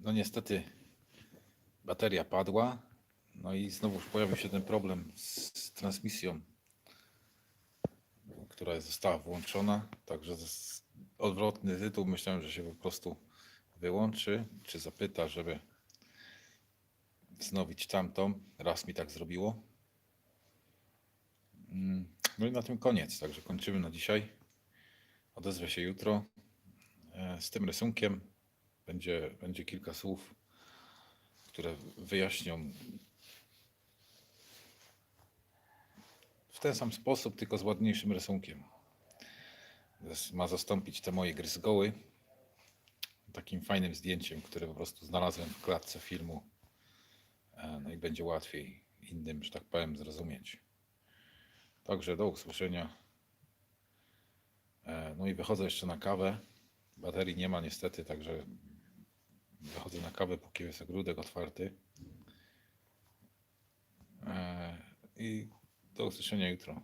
No niestety bateria padła. No i znowu pojawił się ten problem z, transmisją, która została włączona. Także odwrotny tytuł myślałem, że się po prostu wyłączy, czy zapyta, żeby wznowić tamtą. Raz mi tak zrobiło. Mm, No i na tym koniec. Także kończymy na dzisiaj. Odezwę się jutro e, z tym rysunkiem. Będzie, będzie kilka słów, które wyjaśnią w ten sam sposób, tylko z ładniejszym rysunkiem. Ma zastąpić te moje gry z goły takim fajnym zdjęciem, które po prostu znalazłem w klatce filmu. E, No i będzie łatwiej innym, że tak powiem, zrozumieć. Także do usłyszenia. E, No i wychodzę jeszcze na kawę. Baterii nie ma niestety, także wychodzę na kawę, póki jest ogródek otwarty. E, I do usłyszenia jutro.